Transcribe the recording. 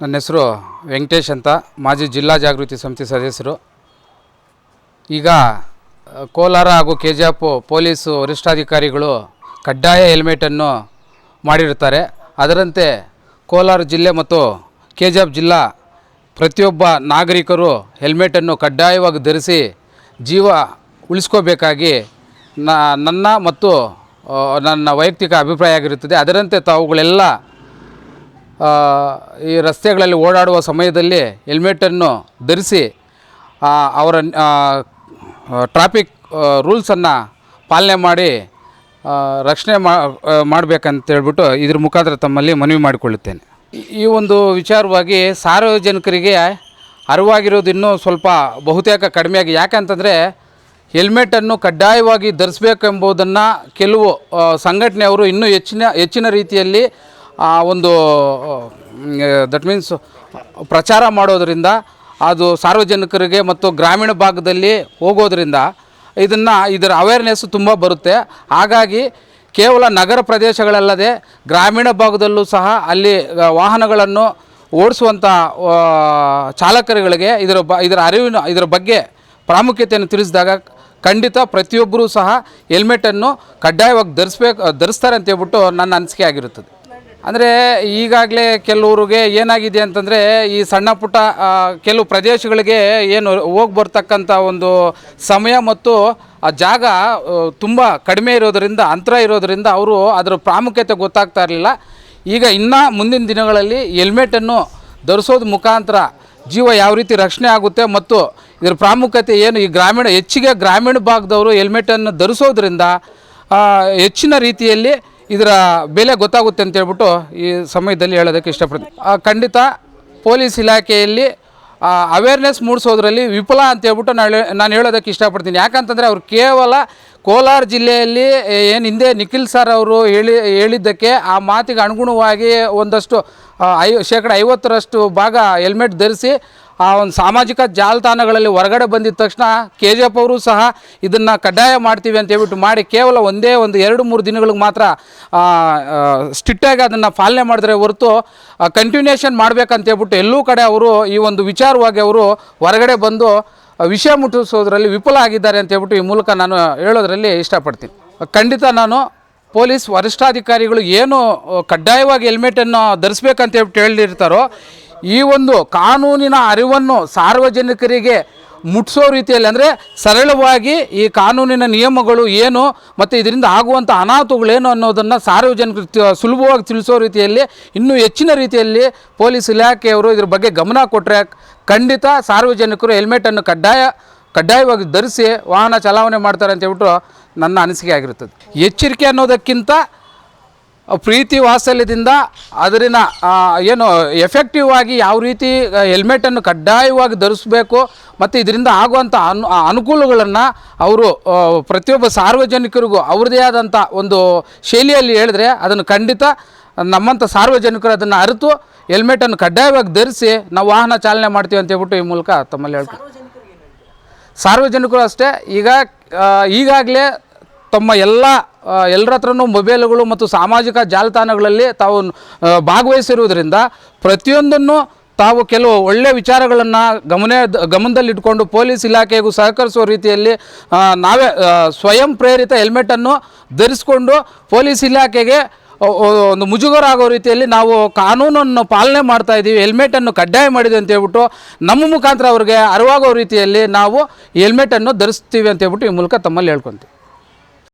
ನನ್ನ ಹೆಸರು ವೆಂಕಟೇಶ್ ಅಂತ. ಮಾಜಿ ಜಿಲ್ಲಾ ಜಾಗೃತಿ ಸಮಿತಿ ಸದಸ್ಯರು. ಈಗ ಕೋಲಾರ ಹಾಗೂ ಕೆ ಜಿ ಎಫ್ ಪೊಲೀಸು ವರಿಷ್ಠಾಧಿಕಾರಿಗಳು ಕಡ್ಡಾಯ ಹೆಲ್ಮೆಟನ್ನು ಮಾಡಿರುತ್ತಾರೆ. ಅದರಂತೆ ಕೋಲಾರ ಜಿಲ್ಲೆ ಮತ್ತು ಕೆ ಜಿ ಎಫ್ ಜಿಲ್ಲಾ ಪ್ರತಿಯೊಬ್ಬ ನಾಗರಿಕರು ಹೆಲ್ಮೆಟನ್ನು ಕಡ್ಡಾಯವಾಗಿ ಧರಿಸಿ ಜೀವ ಉಳಿಸ್ಕೋಬೇಕಾಗಿ ನನ್ನ ಮತ್ತು ನನ್ನ ವೈಯಕ್ತಿಕ ಅಭಿಪ್ರಾಯ ಆಗಿರುತ್ತದೆ. ಅದರಂತೆ ತಾವುಗಳೆಲ್ಲ ಈ ರಸ್ತೆಗಳಲ್ಲಿ ಓಡಾಡುವ ಸಮಯದಲ್ಲಿ ಹೆಲ್ಮೆಟನ್ನು ಧರಿಸಿ ಅವರ ಟ್ರಾಫಿಕ್ ರೂಲ್ಸನ್ನು ಪಾಲನೆ ಮಾಡಿ ರಕ್ಷಣೆ ಮಾ ಮಾಡಬೇಕಂತ ಹೇಳ್ಬಿಟ್ಟು ಇದ್ರ ಮುಖಾಂತರ ತಮ್ಮಲ್ಲಿ ಮನವಿ ಮಾಡಿಕೊಳ್ಳುತ್ತೇನೆ. ಈ- ಒಂದು ವಿಚಾರವಾಗಿ ಸಾರ್ವಜನಿಕರಿಗೆ ಅರಿವಾಗಿರೋದು ಇನ್ನೂ ಸ್ವಲ್ಪ ಬಹುತೇಕ ಕಡಿಮೆಯಾಗಿ. ಯಾಕಂತಂದರೆ ಹೆಲ್ಮೆಟನ್ನು ಕಡ್ಡಾಯವಾಗಿ ಧರಿಸಬೇಕೆಂಬುದನ್ನು ಕೆಲವು ಸಂಘಟನೆಯವರು ಇನ್ನೂ ಹೆಚ್ಚಿನ ಹೆಚ್ಚಿನ ರೀತಿಯಲ್ಲಿ ಆ ಒಂದು ದಟ್ ಮೀನ್ಸ್ ಪ್ರಚಾರ ಮಾಡೋದರಿಂದ, ಅದು ಸಾರ್ವಜನಿಕರಿಗೆ ಮತ್ತು ಗ್ರಾಮೀಣ ಭಾಗದಲ್ಲಿ ಹೋಗೋದರಿಂದ ಇದನ್ನು ಇದರ ಅವೇರ್ನೆಸ್ ತುಂಬ ಬರುತ್ತೆ. ಹಾಗಾಗಿ ಕೇವಲ ನಗರ ಪ್ರದೇಶಗಳಲ್ಲದೆ ಗ್ರಾಮೀಣ ಭಾಗದಲ್ಲೂ ಸಹ ಅಲ್ಲಿ ವಾಹನಗಳನ್ನು ಓಡಿಸುವಂಥ ಚಾಲಕರುಗಳಿಗೆ ಇದರ ಬ, ಇದರ ಅರಿವಿನ, ಇದರ ಬಗ್ಗೆ ಪ್ರಾಮುಖ್ಯತೆಯನ್ನು ತಿಳಿಸಿದಾಗ ಖಂಡಿತ ಪ್ರತಿಯೊಬ್ಬರೂ ಸಹ ಹೆಲ್ಮೆಟನ್ನು ಕಡ್ಡಾಯವಾಗಿ ಧರಿಸ್ಬೇಕು, ಧರಿಸ್ತಾರೆ ಅಂತ ಹೇಳ್ಬಿಟ್ಟು ನನ್ನ ಅನಿಸಿಕೆ ಆಗಿರುತ್ತದೆ. ಅಂದರೆ ಈಗಾಗಲೇ ಕೆಲವ್ರಿಗೆ ಏನಾಗಿದೆ ಅಂತಂದರೆ ಈ ಸಣ್ಣ ಪುಟ್ಟ ಕೆಲವು ಪ್ರದೇಶಗಳಿಗೆ ಏನು ಹೋಗಿ ಬರ್ತಕ್ಕಂಥ ಒಂದು ಸಮಯ ಮತ್ತು ಆ ಜಾಗ ತುಂಬ ಕಡಿಮೆ ಇರೋದರಿಂದ, ಅಂತರ ಇರೋದರಿಂದ ಅವರು ಅದರ ಪ್ರಾಮುಖ್ಯತೆ ಗೊತ್ತಾಗ್ತಾ ಇರಲಿಲ್ಲ. ಈಗ ಇನ್ನು ಮುಂದಿನ ದಿನಗಳಲ್ಲಿ ಹೆಲ್ಮೆಟನ್ನು ಧರಿಸೋದು ಮುಖಾಂತರ ಜೀವ ಯಾವ ರೀತಿ ರಕ್ಷಣೆ ಆಗುತ್ತೆ ಮತ್ತು ಇದರ ಪ್ರಾಮುಖ್ಯತೆ ಏನು, ಈ ಗ್ರಾಮೀಣ, ಹೆಚ್ಚಿಗೆ ಗ್ರಾಮೀಣ ಭಾಗದವರು ಹೆಲ್ಮೆಟನ್ನು ಧರಿಸೋದ್ರಿಂದ ಹೆಚ್ಚಿನ ರೀತಿಯಲ್ಲಿ ಇದರ ಬೆಲೆ ಗೊತ್ತಾಗುತ್ತೆ ಅಂತ ಹೇಳ್ಬಿಟ್ಟು ಈ ಸಮಯದಲ್ಲಿ ಹೇಳೋದಕ್ಕೆ ಇಷ್ಟಪಡ್ತೀನಿ. ಖಂಡಿತ ಪೊಲೀಸ್ ಇಲಾಖೆಯಲ್ಲಿ ಅವೇರ್ನೆಸ್ ಮೂಡಿಸೋದ್ರಲ್ಲಿ ವಿಫಲ ಅಂತ ಹೇಳ್ಬಿಟ್ಟು ನಾನು ನಾನು ಹೇಳೋದಕ್ಕೆ ಇಷ್ಟಪಡ್ತೀನಿ. ಯಾಕಂತಂದರೆ ಅವರು ಕೇವಲ ಕೋಲಾರ ಜಿಲ್ಲೆಯಲ್ಲಿ ಏನು ಹಿಂದೆ ನಿಖಿಲ್ ಸರ್ ಅವರು ಹೇಳಿ, ಹೇಳಿದ್ದಕ್ಕೆ ಆ ಮಾತಿಗೆ ಅನುಗುಣವಾಗಿ ಒಂದಷ್ಟು ಐ, ಶೇಕಡ ಐವತ್ತರಷ್ಟು ಭಾಗ ಹೆಲ್ಮೆಟ್ ಧರಿಸಿ ಆ ಒಂದು ಸಾಮಾಜಿಕ ಜಾಲತಾಣಗಳಲ್ಲಿ ಹೊರಗಡೆ ಬಂದಿದ ತಕ್ಷಣ ಕೆ ಜಿ ಎಫ್ ಅವರು ಸಹ ಇದನ್ನು ಕಡ್ಡಾಯ ಮಾಡ್ತೀವಿ ಅಂತ ಹೇಳ್ಬಿಟ್ಟು ಮಾಡಿ ಕೇವಲ ಒಂದೇ ಒಂದು ಎರಡು ಮೂರು ದಿನಗಳಿಗೆ ಮಾತ್ರ ಸ್ಟ್ರಿಕ್ಟಾಗಿ ಅದನ್ನು ಪಾಲನೆ ಮಾಡಿದ್ರೆ ಹೊರತು ಕಂಟಿನ್ಯೂಷನ್ ಮಾಡಬೇಕಂತ ಹೇಳ್ಬಿಟ್ಟು ಎಲ್ಲೂ ಕಡೆ ಅವರು ಈ ಒಂದು ವಿಚಾರವಾಗಿ ಅವರು ಹೊರಗಡೆ ಬಂದು ವಿಷಯ ಮುಟ್ಟಿಸೋದ್ರಲ್ಲಿ ವಿಫಲ ಆಗಿದ್ದಾರೆ ಅಂತ ಹೇಳ್ಬಿಟ್ಟು ಈ ಮೂಲಕ ನಾನು ಹೇಳೋದ್ರಲ್ಲಿ ಇಷ್ಟಪಡ್ತೀನಿ. ಖಂಡಿತ ನಾನು ಪೊಲೀಸ್ ವರಿಷ್ಠಾಧಿಕಾರಿಗಳು ಏನು ಕಡ್ಡಾಯವಾಗಿ ಹೆಲ್ಮೆಟನ್ನು ಧರಿಸ್ಬೇಕಂತ ಹೇಳ್ಬಿಟ್ಟು ಹೇಳಿರ್ತಾರೋ ಈ ಒಂದು ಕಾನೂನಿನ ಅರಿವನ್ನು ಸಾರ್ವಜನಿಕರಿಗೆ ಮುಟ್ಟಿಸೋ ರೀತಿಯಲ್ಲಿ ಅಂದರೆ ಸರಳವಾಗಿ ಈ ಕಾನೂನಿನ ನಿಯಮಗಳು ಏನು ಮತ್ತು ಇದರಿಂದ ಆಗುವಂಥ ಅನಾಹುತಗಳೇನು ಅನ್ನೋದನ್ನು ಸಾರ್ವಜನಿಕರು ತಿ- ಸುಲಭವಾಗಿ ತಿಳಿಸೋ ರೀತಿಯಲ್ಲಿ, ಇನ್ನೂ ಹೆಚ್ಚಿನ ರೀತಿಯಲ್ಲಿ ಪೊಲೀಸ್ ಇಲಾಖೆಯವರು ಇದ್ರ ಬಗ್ಗೆ ಗಮನ ಕೊಟ್ಟರೆ ಖಂಡಿತ ಸಾರ್ವಜನಿಕರು ಹೆಲ್ಮೆಟನ್ನು ಕಡ್ಡಾಯ, ಕಡ್ಡಾಯವಾಗಿ ಧರಿಸಿ ವಾಹನ ಚಲಾವಣೆ ಮಾಡ್ತಾರೆ ಅಂತ ಹೇಳ್ಬಿಟ್ಟು ನನ್ನ ಅನಿಸಿಕೆ ಆಗಿರುತ್ತದೆ. ಎಚ್ಚರಿಕೆ ಅನ್ನೋದಕ್ಕಿಂತ ಪ್ರೀತಿ ವಾತ್ಸಲ್ಯದಿಂದ ಅದರಿನ ಏನು ಎಫೆಕ್ಟಿವ್ ಆಗಿ ಯಾವ ರೀತಿ ಹೆಲ್ಮೆಟನ್ನು ಕಡ್ಡಾಯವಾಗಿ ಧರಿಸಬೇಕು ಮತ್ತು ಇದರಿಂದ ಆಗುವಂಥ ಅನು ಅನುಕೂಲಗಳನ್ನು ಅವರು ಪ್ರತಿಯೊಬ್ಬ ಸಾರ್ವಜನಿಕರಿಗೂ ಅವ್ರದ್ದೇ ಆದಂಥ ಒಂದು ಶೈಲಿಯಲ್ಲಿ ಹೇಳಿದ್ರೆ ಅದನ್ನು ಖಂಡಿತ ನಮ್ಮಂಥ ಸಾರ್ವಜನಿಕರು ಅದನ್ನು ಅರಿತು ಹೆಲ್ಮೆಟನ್ನು ಕಡ್ಡಾಯವಾಗಿ ಧರಿಸಿ ನಾವು ವಾಹನ ಚಾಲನೆ ಮಾಡ್ತೀವಿ ಅಂತ ಹೇಳ್ಬಿಟ್ಟು ಈ ಮೂಲಕ ತಮ್ಮಲ್ಲಿ ಹೇಳ್ತೀನಿ ಸಾರ್ವಜನಿಕರು ಅಷ್ಟೇ. ಈಗ ಈಗಾಗಲೇ ತಮ್ಮ ಎಲ್ಲ ಎಲ್ಲರ ಹತ್ರನೂ ಮೊಬೈಲ್ಗಳು ಮತ್ತು ಸಾಮಾಜಿಕ ಜಾಲತಾಣಗಳಲ್ಲಿ ತಾವು ಭಾಗವಹಿಸಿರುವುದರಿಂದ ಪ್ರತಿಯೊಂದನ್ನು ತಾವು ಕೆಲವು ಒಳ್ಳೆಯ ವಿಚಾರಗಳನ್ನು ಗಮನ ಗಮನದಲ್ಲಿಟ್ಟುಕೊಂಡು ಪೊಲೀಸ್ ಇಲಾಖೆಗೂ ಸಹಕರಿಸುವ ರೀತಿಯಲ್ಲಿ ನಾವೇ ಸ್ವಯಂ ಪ್ರೇರಿತ ಹೆಲ್ಮೆಟನ್ನು ಧರಿಸ್ಕೊಂಡು ಪೊಲೀಸ್ ಇಲಾಖೆಗೆ ಒಂದು ಮುಜುಗರ ಆಗೋ ರೀತಿಯಲ್ಲಿ ನಾವು ಕಾನೂನನ್ನು ಪಾಲನೆ ಮಾಡ್ತಾ ಇದ್ದೀವಿ, ಹೆಲ್ಮೆಟನ್ನು ಕಡ್ಡಾಯ ಮಾಡಿದೆ ಅಂತ ಹೇಳ್ಬಿಟ್ಟು ನಮ್ಮ ಮುಖಾಂತರ ಅವ್ರಿಗೆ ಅರಿವಾಗೋ ರೀತಿಯಲ್ಲಿ ನಾವು ಹೆಲ್ಮೆಟನ್ನು ಧರಿಸ್ತೀವಿ ಅಂತ ಹೇಳ್ಬಿಟ್ಟು ಈ ಮೂಲಕ ತಮ್ಮಲ್ಲಿ ಹೇಳ್ಕೊತೀವಿ.